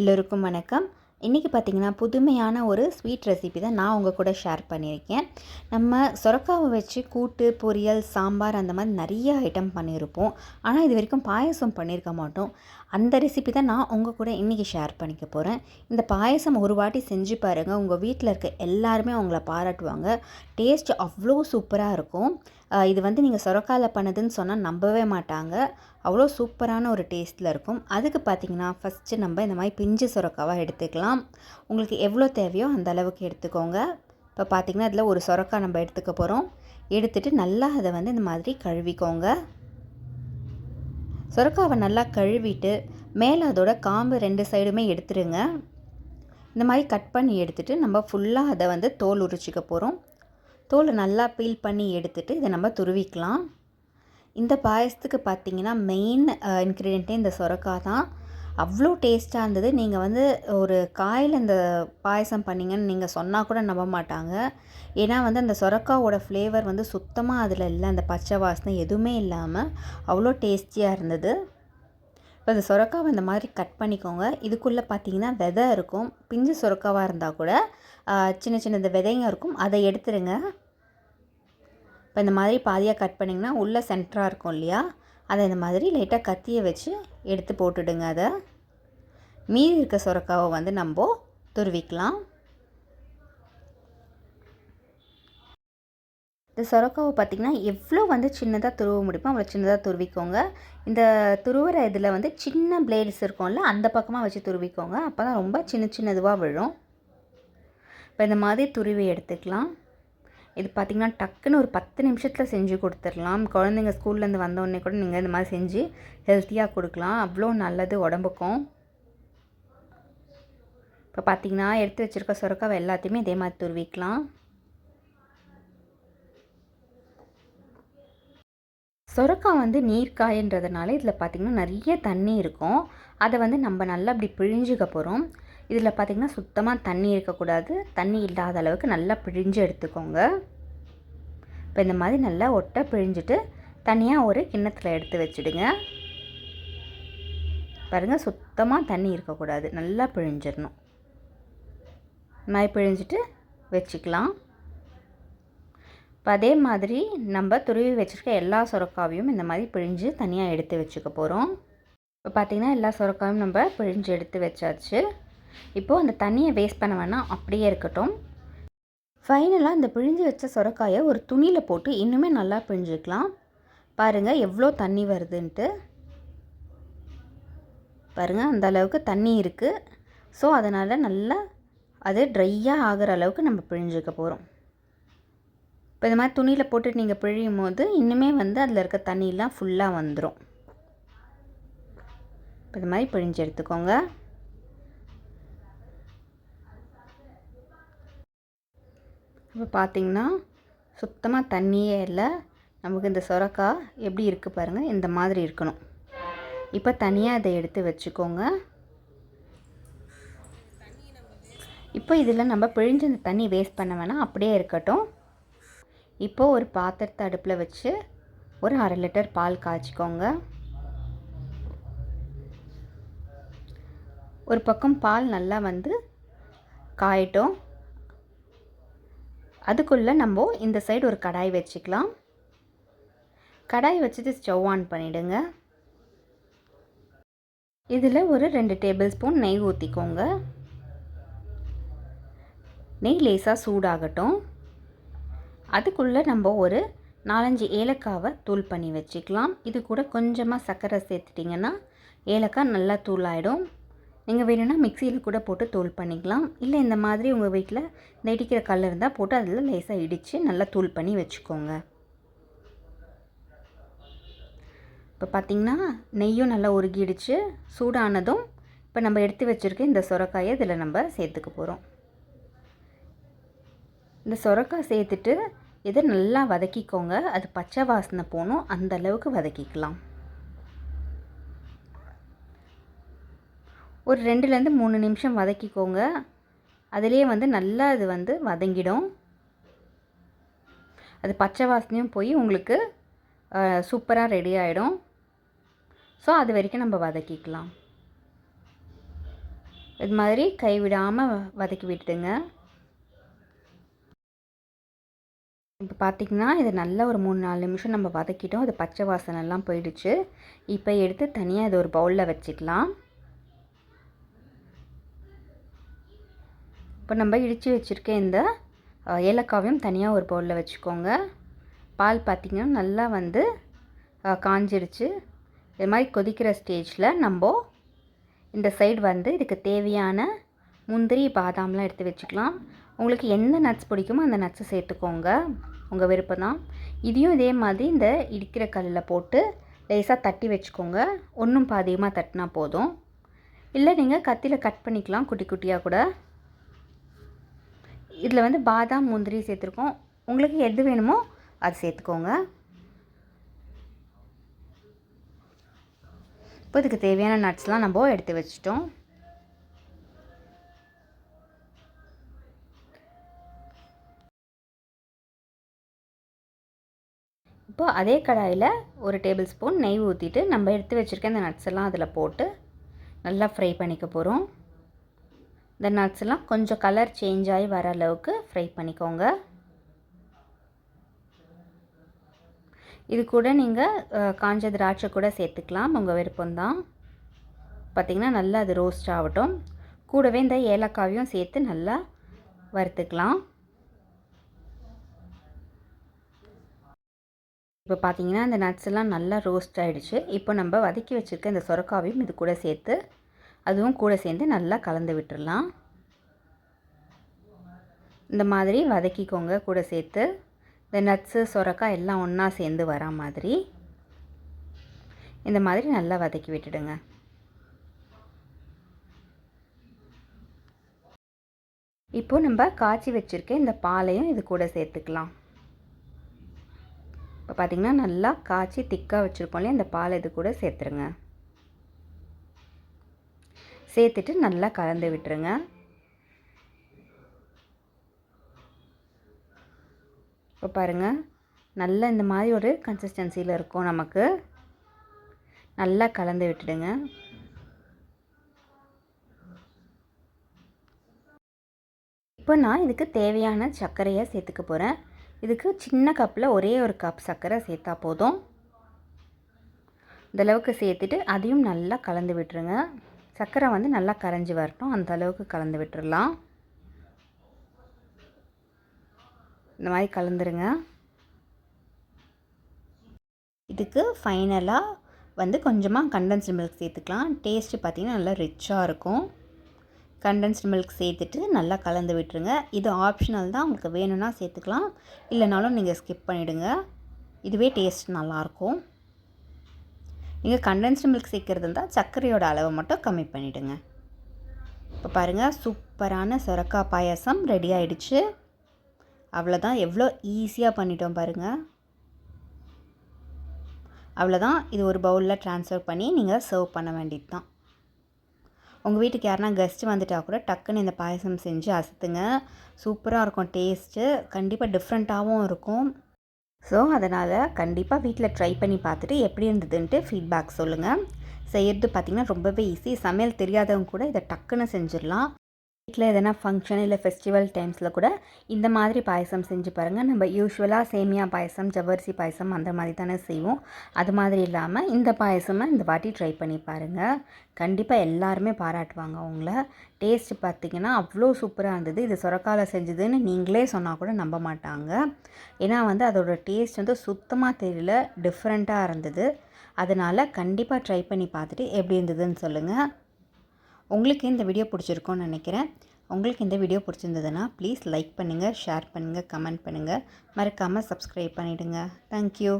எல்லோருக்கும் வணக்கம். இன்றைக்கி பார்த்திங்கன்னா புதுமையான ஒரு ஸ்வீட் ரெசிபி தான் நான் உங்கள் கூட ஷேர் பண்ணியிருக்கேன். நம்ம சொரக்காவை வச்சு கூட்டு பொரியல் சாம்பார் அந்த மாதிரி நிறைய ஐட்டம் பண்ணியிருப்போம். ஆனால் இது வரைக்கும் பாயசம் பண்ணியிருக்க மாட்டோம். அந்த ரெசிபி தான் நான் உங்கள் கூட இன்றைக்கி ஷேர் பண்ணிக்க போகிறேன் இந்த பாயசம் ஒரு வாட்டி செஞ்சு பாருங்கள் உங்கள் வீட்டில் இருக்க எல்லாருமே உங்களை பாராட்டுவாங்க. டேஸ்ட் அவ்வளோ சூப்பராக இருக்கும். இது வந்து நீங்கள் சொரக்காயில் பண்ணுதுன்னு சொன்னால் நம்பவே மாட்டாங்க. அவ்வளோ சூப்பரான ஒரு டேஸ்ட்டில் இருக்கும். அதுக்கு பார்த்தீங்கன்னா ஃபஸ்ட்டு நம்ம இந்த மாதிரி பிஞ்சு சொரக்காவாக எடுத்துக்கலாம். உங்களுக்கு எவ்வளோ தேவையோ அந்த அளவுக்கு எடுத்துக்கோங்க. இப்போ பார்த்தீங்கன்னா இதில் ஒரு சுரக்கா நம்ம எடுத்துக்க போகிறோம் எடுத்துட்டு நல்லா அதை வந்து இந்த மாதிரி கழுவிக்கோங்க. சுரக்காவை நல்லா கழுவிட்டு மேலே அதோட காம்பு ரெண்டு சைடுமே எடுத்துருங்க. இந்த மாதிரி கட் பண்ணி எடுத்துட்டு நம்ம ஃபுல்லாக அதை வந்து தோல் உரிச்சிக்க போகிறோம் தோலை நல்லா பீல் பண்ணி எடுத்துட்டு இதை நம்ம துருவிக்கலாம். இந்த பாயசத்துக்கு பார்த்தீங்கன்னா மெயின் இன்க்ரீடியண்ட்டே இந்த சொரக்காய் தான் அவ்வளோ டேஸ்ட்டாக இருந்தது. நீங்கள் வந்து ஒரு காயில் இந்த பாயசம் பண்ணிங்கன்னு நீங்கள் சொன்னால் கூட நம்ப மாட்டாங்க. ஏன்னா வந்து அந்த சொரக்காவோட ஃப்ளேவர் வந்து சுத்தமாக அதில் இல்லை. அந்த பச்சை வாசனை எதுவுமே இல்லாமல் அவ்வளோ டேஸ்டியாக இருந்தது. இப்போ இந்த சொரக்காவை இந்த மாதிரி கட் பண்ணிக்கோங்க. இதுக்குள்ளே பார்த்தீங்கன்னா விதை இருக்கும். பிஞ்சு சொரக்காவாக இருந்தால் கூட சின்ன சின்ன இந்த விதைங்க இருக்கும். அதை எடுத்துருங்க. இப்போ இந்த மாதிரி பாதியாக கட் பண்ணிங்கன்னா உள்ளே சென்டராக இருக்கும் இல்லையா? அதை இந்த மாதிரி லைட்டாக கத்தியை வச்சு எடுத்து போட்டுடுங்க அதை. மீதி இருக்க சொரக்காவை வந்து நம்ம துருவிக்கலாம். இந்த சொரக்காவை பார்த்திங்கன்னா எவ்வளோ வந்து சின்னதாக துருவ முடியுமோ அவ்வளோ சின்னதாக துருவிக்கோங்க. இந்த துருவுற இதில் வந்து சின்ன பிளேட்ஸ் இருக்கும்ல அந்த பக்கமாக வச்சு துருவிக்கோங்க. அப்போ தான் ரொம்ப சின்ன சின்னதுவாக விழும். இப்போ இந்த மாதிரி துருவி எடுத்துக்கலாம். இது பார்த்திங்கன்னா டக்குன்னு ஒரு பத்து நிமிஷத்தில் செஞ்சு கொடுத்துடலாம். குழந்தைங்க ஸ்கூல்லேருந்து வந்தோடனே கூட நீங்கள் இந்த மாதிரி செஞ்சு ஹெல்த்தியாக கொடுக்கலாம். அவ்வளோ நல்லது உடம்புக்கும். இப்போ பார்த்தீங்கன்னா எடுத்து வச்சுருக்க சுரக்காவை எல்லாத்தையுமே இதே மாதிரி துருவிக்கலாம். சுரக்காய் வந்து நீர்க்காயன்றதுனால இதில் பார்த்திங்கன்னா நிறைய தண்ணி இருக்கும். அதை வந்து நம்ம நல்லா அப்படி பிழிஞ்சுக்க போகிறோம் இதில் பார்த்திங்கன்னா சுத்தமாக தண்ணி இருக்கக்கூடாது. தண்ணி இல்லாத அளவுக்கு நல்லா பிழிஞ்சு எடுத்துக்கோங்க. இப்போ இந்த மாதிரி நல்லா ஒட்டை பிழிஞ்சிட்டு தனியாக ஒரு கிண்ணத்தில் எடுத்து வச்சுடுங்க. பாருங்கள் சுத்தமாக தண்ணி இருக்கக்கூடாது. நல்லா பிழிஞ்சிடணும். மாதிரி பிழிஞ்சிட்டு வச்சுக்கலாம். இப்போ அதே மாதிரி நம்ம துருவி வச்சுருக்க எல்லா சுரக்காவையும் இந்த மாதிரி பிழிஞ்சு தனியாக எடுத்து வச்சுக்க போகிறோம். இப்போ பார்த்திங்கன்னா எல்லா சுரக்காயும் நம்ம பிழிஞ்சு எடுத்து வச்சாச்சு. இப்போது அந்த தண்ணியை வேஸ்ட் பண்ண வேணாம் அப்படியே இருக்கட்டும். ஃபைனலாக இந்த பிழிஞ்சு வச்ச சுரக்காயை ஒரு துணியில் போட்டு இன்னுமே நல்லா பிழிஞ்சுக்கலாம். பாருங்கள் எவ்வளோ தண்ணி வருதுன்ட்டு. பாருங்கள் அந்த அளவுக்கு தண்ணி இருக்குது ஸோ அதனால் நல்லா அது ட்ரையாக ஆகிற அளவுக்கு நம்ம பிழிஞ்சுக்க போகிறோம் இப்போ இந்த மாதிரி துணியில் போட்டு நீங்கள் பிழியும் போது இன்னுமே வந்து அதில் இருக்க தண்ணியெலாம் ஃபுல்லாக வந்துடும் இப்போ இந்த மாதிரி பிழிஞ்சு எடுத்துக்கோங்க. இப்போ பார்த்திங்கன்னா சுத்தமாக தண்ணியே இல்லை. நமக்கு இந்த சுரக்காய் எப்படி இருக்குது பாருங்கள் இந்த மாதிரி இருக்கணும். இப்போ தனியாக இதை எடுத்து வச்சுக்கோங்க. இப்போ இதில் நம்ம பிழிஞ்ச இந்த தண்ணி வேஸ்ட் பண்ண வேணாம் அப்படியே இருக்கட்டும். இப்போது ஒரு பாத்திரத்தை அடுப்பில் வச்சு ஒரு அரை லிட்டர் பால் காய்ச்சிக்கோங்க. ஒரு பக்கம் பால் நல்லா வந்து காயட்டும். அதுக்குள்ளே நம்ம இந்த சைடு ஒரு கடாய் வச்சுக்கலாம். கடாய் வச்சுட்டு ஸ்டவ் ஆன் பண்ணிவிடுங்க இதில் ஒரு ரெண்டு டேபிள் ஸ்பூன் நெய் ஊற்றிக்கோங்க நெய் லேசாக சூடாகட்டும். அதுக்குள்ளே நம்ம ஒரு நாலஞ்சு ஏலக்காவை தூள் பண்ணி வச்சுக்கலாம். இது கூட கொஞ்சமாக சர்க்கரை சேர்த்துட்டிங்கன்னா ஏலக்காய் நல்லா தூளாயிடும். நீங்கள் வேணும்னா மிக்சியில் கூட போட்டு தூள் பண்ணிக்கலாம். இல்லை இந்த மாதிரி உங்கள் வீட்டில் இந்த இடிக்கிற கல் இருந்தால் போட்டு அதில் லேசாக இடித்து நல்லா தூள் பண்ணி வச்சுக்கோங்க. இப்போ பார்த்திங்கன்னா நெய்யும் நல்லா உருகிடுச்சு. சூடானதும் இப்போ நம்ம எடுத்து வச்சுருக்க இந்த சுரக்காயை இதில் நம்ம சேர்த்துக்க போகிறோம் இந்த சுரக்காய் சேர்த்துட்டு இதை நல்லா வதக்கிக்கோங்க. அது பச்சை வாசனை போகணும் அந்த அளவுக்கு வதக்கிக்கலாம். ஒரு ரெண்டுலேருந்து மூணு நிமிஷம் வதக்கிக்கோங்க. அதிலே வந்து நல்லா அது வந்து வதங்கிடும். அது பச்சை வாசனையும் போய் உங்களுக்கு சூப்பராக ரெடி ஆகிடும் ஸோ அது வரைக்கும் நம்ம வதக்கிக்கலாம். இது மாதிரி கைவிடாமல் வதக்கி விட்டுடுங்க. இப்போ பார்த்திங்கன்னா இது நல்ல ஒரு மூணு நாலு நிமிஷம் நம்ம வதக்கிட்டோம். அது பச்சை வாசனைலாம் போயிடுச்சு. இப்போ எடுத்து தனியாக இது ஒரு பவுலில் வச்சுக்கலாம் இப்போ நம்ம இடித்து வச்சுருக்க இந்த ஏலக்காவையும் தனியாக ஒரு பவுலில் வச்சுக்கோங்க. பால் பார்த்திங்கன்னா நல்லா வந்து காஞ்சிருச்சு. இது மாதிரி கொதிக்கிற ஸ்டேஜில் நம்ம இந்த சைடு வந்து இதுக்கு தேவையான முந்திரி பாதாம்லாம் எடுத்து வச்சுக்கலாம். உங்களுக்கு எந்த நட்ஸ் பிடிக்குமோ அந்த நட்ஸை சேர்த்துக்கோங்க. உங்கள் விருப்பம் தான். இதையும் இதே மாதிரி இந்த இடிக்கிற கல்லில் போட்டு லேசாக தட்டி வச்சுக்கோங்க. ஒன்றும் பாதியமாக தட்டினா போதும். இல்லை நீங்கள் கத்தியில் கட் பண்ணிக்கலாம் குட்டி குட்டியாக கூட. இதில் வந்து பாதாம் முந்திரி சேர்த்துருக்கோம். உங்களுக்கு எது வேணுமோ அது சேர்த்துக்கோங்க. இப்போ இதுக்கு தேவையான நட்ஸ்லாம் நம்ம எடுத்து வச்சிட்டோம். இப்போ அதே கடாயில் ஒரு டேபிள் ஸ்பூன் நெய் ஊற்றிட்டு நம்ம எடுத்து வச்சுருக்க அந்த நட்ஸ் எல்லாம் அதில் போட்டு நல்லா ஃப்ரை பண்ணிக்க போகிறோம். இந்த நட்ஸ் எல்லாம் கொஞ்சம் கலர் சேஞ்ச் ஆகி வர அளவுக்கு ஃப்ரை பண்ணிக்கோங்க. இது கூட நீங்கள் காஞ்ச திராட்சை கூட சேர்த்துக்கலாம். உங்கள் விருப்பம்தான் பார்த்திங்கன்னா நல்லா அது ரோஸ்ட் ஆகட்டும். கூடவே இந்த ஏலக்காவையும் சேர்த்து நல்லா வறுத்துக்கலாம். இப்போ பார்த்தீங்கன்னா இந்த நட்ஸ் எல்லாம் நல்லா ரோஸ்ட் ஆகிடுச்சு இப்போ நம்ம வதக்கி வச்சுருக்க இந்த சுரக்காவையும் இது கூட சேர்த்து அதுவும் கூட சேர்ந்து நல்லா கலந்து விட்டுடலாம் இந்த மாதிரி வதக்கிக்கோங்க கூட சேர்த்து. இந்த நட்ஸு சுரக்காய் எல்லாம் ஒன்றா சேர்ந்து வரா மாதிரி. இந்த மாதிரி நல்லா வதக்கி விட்டுடுங்க. இப்போது நம்ம காய்ச்சி வச்சுருக்க இந்த பாலையும் இது கூட சேர்த்துக்கலாம். இப்போ பார்த்திங்கன்னா நல்லா காய்ச்சி திக்காக வச்சுருக்கோம் இல்லையா? இந்த பால் இது கூட சேர்த்துருங்க. சேர்த்துட்டு நல்லா கலந்து விட்டுருங்க. இப்போ பாருங்கள் நல்லா இந்த மாதிரி ஒரு கன்சிஸ்டன்சியில் இருக்கும் நமக்கு. நல்லா கலந்து விட்டுடுங்க. இப்போ நான் இதுக்கு தேவையான சர்க்கரையை சேர்த்துக்க போகிறேன் இதுக்கு சின்ன கப்பில் ஒரே ஒரு கப் சர்க்கரை சேர்த்தா போதும். இந்தளவுக்கு சேர்த்துட்டு அதையும் நல்லா கலந்து விட்டுருங்க. சர்க்கரை வந்து நல்லா கரைஞ்சி வரட்டும். அந்த அளவுக்கு கலந்து விட்டுடலாம் இந்த மாதிரி கலந்துருங்க. இதுக்கு ஃபைனலாக வந்து கொஞ்சமாக கண்டென்ஸ்டு மில்க் சேர்த்துக்கலாம். டேஸ்ட்டு பார்த்திங்கன்னா நல்லா ரிச்சாக இருக்கும். கண்டென்ஸ்டு மில்க் சேர்த்துட்டு நல்லா கலந்து விட்டுருங்க. இது ஆப்ஷனல் தான். உங்களுக்கு வேணும்னா சேர்த்துக்கலாம். இல்லைனாலும் நீங்கள் ஸ்கிப் பண்ணிவிடுங்க இதுவே டேஸ்ட் நல்லாயிருக்கும் நீங்கள் கண்டென்ஸ்டு மில்க் சேர்க்குறது இருந்தால் சர்க்கரையோட அளவை மட்டும் கம்மி பண்ணிவிடுங்க இப்போ பாருங்கள் சூப்பரான சுரக்கா பாயசம் ரெடி ஆகிடுச்சு அவ்வளோதான். எவ்வளோ ஈஸியாக பண்ணிட்டோம் பாருங்கள் அவ்வளோதான். இது ஒரு பவுலில் ட்ரான்ஸ்ஃபர் பண்ணி நீங்கள் சர்வ் பண்ண வேண்டியது தான் உங்கள் வீட்டுக்கு யாருனா கெஸ்ட்டு வந்துட்டால் கூட டக்குன்னு இந்த பாயசம் செஞ்சு அசத்துங்க. சூப்பராக இருக்கும் டேஸ்ட்டு கண்டிப்பாக டிஃப்ரெண்ட்டாகவும் இருக்கும். ஸோ அதனால் கண்டிப்பாக வீட்டில் ட்ரை பண்ணி பார்த்துட்டு எப்படி இருந்ததுன்ட்டு ஃபீட்பேக் சொல்லுங்கள் செய்கிறது பார்த்திங்கன்னா ரொம்பவே ஈஸி சமையல் தெரியாதவங்க கூட இதை டக்குன்னு செஞ்சிடலாம். வீட்டில் எதனா ஃபங்க்ஷன் இல்லை ஃபெஸ்டிவல் டைம்ஸில் கூட இந்த மாதிரி பாயசம் செஞ்சு பாருங்கள் நம்ம யூஸ்வலாக சேமியா பாயசம் ஜவ்வரிசி பாயசம் அந்த மாதிரி தானே செய்வோம். அது மாதிரி இல்லாமல் இந்த பாயசமாக இந்த வாட்டி ட்ரை பண்ணி பாருங்கள் கண்டிப்பாக எல்லாருமே பாராட்டுவாங்க அவங்கள டேஸ்ட் பார்த்திங்கன்னா அவ்வளோ சூப்பராக இருந்தது. இது சுரக்காலை செஞ்சதுன்னு நீங்களே சொன்னால் கூட நம்ப மாட்டாங்க. ஏன்னா வந்து அதோடய டேஸ்ட் வந்து சுத்தமாக தெரியல டிஃப்ரெண்ட்டாக இருந்தது. அதனால் கண்டிப்பாக ட்ரை பண்ணி பார்த்துட்டு எப்படி இருந்ததுன்னு சொல்லுங்கள் உங்களுக்கு இந்த வீடியோ பிடிச்சிருக்கோன்னு நினைக்கிறேன். உங்களுக்கு இந்த வீடியோ பிடிச்சிருந்ததுன்னா ப்ளீஸ் லைக் பண்ணுங்கள் ஷேர் பண்ணுங்கள் கமெண்ட் பண்ணுங்கள் மறக்காமல் சப்ஸ்கிரைப் பண்ணிவிடுங்க தேங்க்யூ